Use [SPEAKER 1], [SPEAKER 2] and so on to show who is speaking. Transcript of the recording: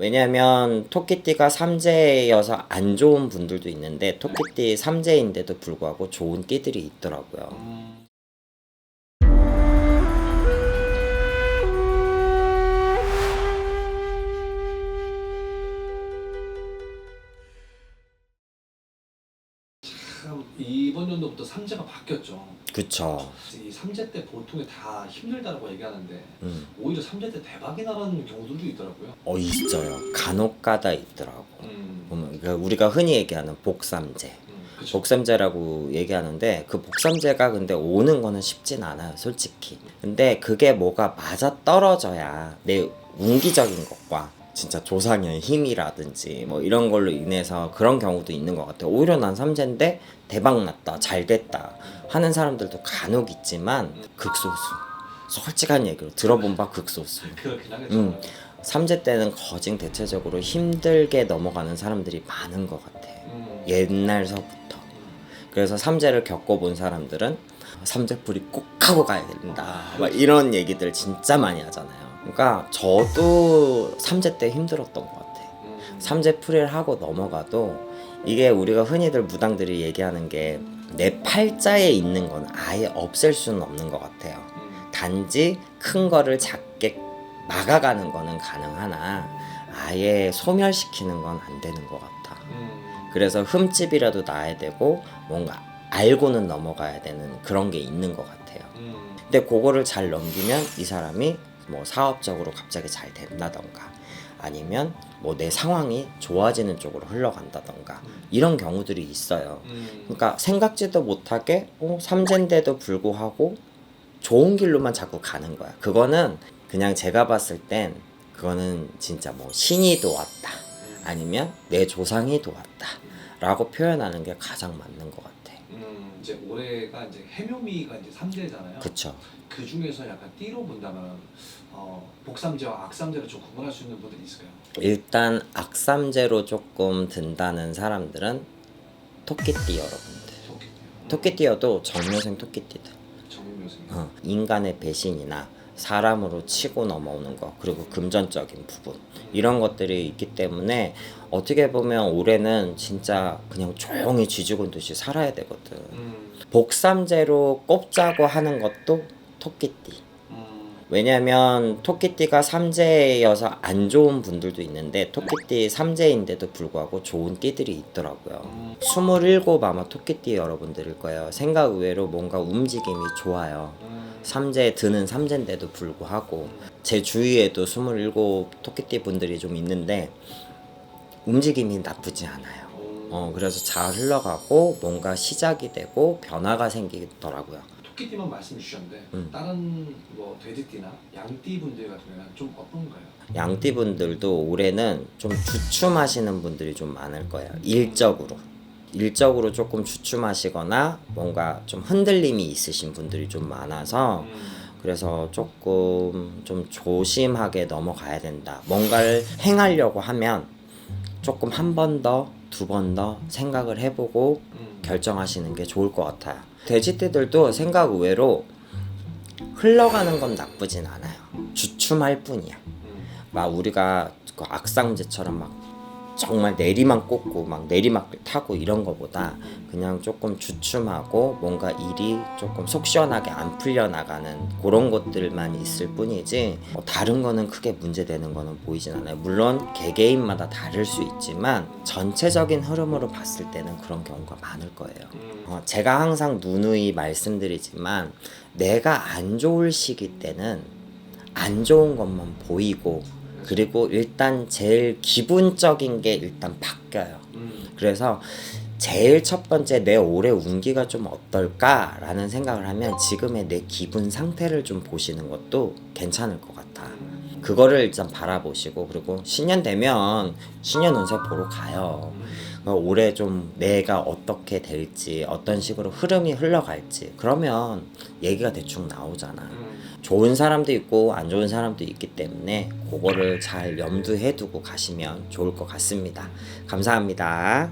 [SPEAKER 1] 왜냐면 토끼띠가 삼재여서 안 좋은 분들도 있는데 토끼띠 삼재인데도 불구하고 좋은 띠들이 있더라고요.
[SPEAKER 2] 음, 참 이번 연도부터 삼재가 바뀌었죠.
[SPEAKER 1] 그쵸.
[SPEAKER 2] 이 삼재 때 보통에 다 힘들다라고 얘기하는데
[SPEAKER 1] 음.
[SPEAKER 2] 오히려 삼재 때 대박이 나라는 경우들도 있더라고요.
[SPEAKER 1] 어 있어요. 간혹가다 있더라고.
[SPEAKER 2] 음,
[SPEAKER 1] 보면 그러니까 우리가 흔히 얘기하는 복삼재.
[SPEAKER 2] 음, 그쵸.
[SPEAKER 1] 복삼재라고 얘기하는데 그 복삼재가 근데 오는 거는 쉽진 않아요, 솔직히. 근데 그게 뭐가 맞아 떨어져야 내 운기적인 것과 진짜 조상의 힘이라든지 뭐 이런 걸로 인해서 그런 경우도 있는 것 같아요. 오히려 난 삼재인데 대박 났다, 잘 됐다 하는 사람들도 간혹 있지만 극소수. 솔직한 얘기로 들어본 바 극소수.
[SPEAKER 2] 하겠죠.
[SPEAKER 1] 음. 삼재 때는 거진 대체적으로 힘들게 넘어가는 사람들이 많은 것 같아.
[SPEAKER 2] 음,
[SPEAKER 1] 옛날서부터. 그래서 삼재를 겪어본 사람들은 삼재풀이 꼭 하고 가야 된다. 막 이런 얘기들 진짜 많이 하잖아요. 그러니까 저도 삼재 때 힘들었던 것 같아.
[SPEAKER 2] 음,
[SPEAKER 1] 삼재 풀이를 하고 넘어가도 이게 우리가 흔히들 무당들이 얘기하는 게 내 팔자에 있는 건 아예 없앨 수는 없는 것 같아요.
[SPEAKER 2] 음,
[SPEAKER 1] 단지 큰 거를 작게 막아가는 거는 가능하나 아예 소멸시키는 건 안 되는 것 같아.
[SPEAKER 2] 음,
[SPEAKER 1] 그래서 흠집이라도 나야 되고 뭔가 알고는 넘어가야 되는 그런 게 있는 것 같아요.
[SPEAKER 2] 음,
[SPEAKER 1] 근데 그거를 잘 넘기면 이 사람이 뭐 사업적으로 갑자기 잘 된다던가 아니면 뭐 내 상황이 좋아지는 쪽으로 흘러간다던가 이런 경우들이 있어요.
[SPEAKER 2] 음,
[SPEAKER 1] 그러니까 생각지도 못하게 어, 삼재인데도 불구하고 좋은 길로만 자꾸 가는 거야. 그거는 그냥 제가 봤을 땐 그거는 진짜 뭐 신이 도왔다. 아니면 내 조상이 도왔다. 라고 표현하는 게 가장 맞는 것 같아.
[SPEAKER 2] 음, 이제 올해가 이제 해묘미가 이제 삼재잖아요.
[SPEAKER 1] 그쵸.
[SPEAKER 2] 그 중에서 약간 띠로 본다면 어, 복삼재와 악삼재를 좀 구분할 수 있는 분들이 있을까요?
[SPEAKER 1] 일단 악삼재로 조금 든다는 사람들은 토끼띠 여러분들.
[SPEAKER 2] 좋겠네요.
[SPEAKER 1] 토끼띠여도 정묘생 토끼띠들.
[SPEAKER 2] 정유묘생.
[SPEAKER 1] 어, 인간의 배신이나 사람으로 치고 넘어오는 것 그리고 금전적인 부분 이런 것들이 있기 때문에 어떻게 보면 올해는 진짜 그냥 조용히 쥐죽은 듯이 살아야 되거든.
[SPEAKER 2] 음,
[SPEAKER 1] 복삼재로 꼽자고 하는 것도 토끼띠.
[SPEAKER 2] 음,
[SPEAKER 1] 왜냐면 토끼띠가 삼재여서 안 좋은 분들도 있는데 토끼띠 삼재인데도 불구하고 좋은 띠들이 있더라고요.
[SPEAKER 2] 음,
[SPEAKER 1] 27 아마 토끼띠 여러분들일 거예요. 생각 외로 뭔가 움직임이 좋아요.
[SPEAKER 2] 음,
[SPEAKER 1] 삼재 드는 삼재인데도 불구하고 제 주위에도 27 토끼띠 분들이 좀 있는데 움직임이 나쁘지 않아요.
[SPEAKER 2] 음.
[SPEAKER 1] 어 그래서 잘 흘러가고 뭔가 시작이 되고 변화가 생기더라고요.
[SPEAKER 2] 토끼띠만 말씀해 주셨는데
[SPEAKER 1] 음.
[SPEAKER 2] 다른 뭐 돼지띠나 양띠 분들 같은 경우는 좀 어떤가요?
[SPEAKER 1] 양띠 분들도 올해는 좀 주춤하시는 분들이 좀 많을 거예요. 일적으로. 일적으로 조금 주춤하시거나 뭔가 좀 흔들림이 있으신 분들이 좀 많아서
[SPEAKER 2] 음,
[SPEAKER 1] 그래서 조금 좀 조심하게 넘어가야 된다. 뭔가를 행하려고 하면 조금 한 번 더, 두 번 더 생각을 해보고
[SPEAKER 2] 음,
[SPEAKER 1] 결정하시는 게 좋을 것 같아요. 돼지띠들도 생각 외로 흘러가는 건 나쁘진 않아요. 주춤할 뿐이야.
[SPEAKER 2] 음,
[SPEAKER 1] 막 우리가 그 악상제처럼 막 정말 내리막 꽂고 막 내리막 타고 이런 거보다 그냥 조금 주춤하고 뭔가 일이 조금 속 시원하게 안 풀려 나가는 그런 것들만 있을 뿐이지 뭐 다른 거는 크게 문제되는 거는 보이진 않아요. 물론 개개인마다 다를 수 있지만 전체적인 흐름으로 봤을 때는 그런 경우가 많을 거예요.
[SPEAKER 2] 음,
[SPEAKER 1] 어, 제가 항상 누누이 말씀드리지만 내가 안 좋을 시기 때는 안 좋은 것만 보이고 그리고 일단 제일 기분적인 게 일단 바뀌어요.
[SPEAKER 2] 음,
[SPEAKER 1] 그래서 제일 첫 번째 내 올해 운기가 좀 어떨까라는 생각을 하면 지금의 내 기분 상태를 좀 보시는 것도 괜찮을 것 같아. 그거를 일단 바라보시고 그리고 신년 되면 신년 운세 보러 가요. 어, 올해 좀 내가 어떻게 될지 어떤 식으로 흐름이 흘러갈지 그러면 얘기가 대충 나오잖아.
[SPEAKER 2] 음.
[SPEAKER 1] 좋은 사람도 있고 안 좋은 사람도 있기 때문에 그거를 잘 염두해 두고 가시면 좋을 것 같습니다. 감사합니다.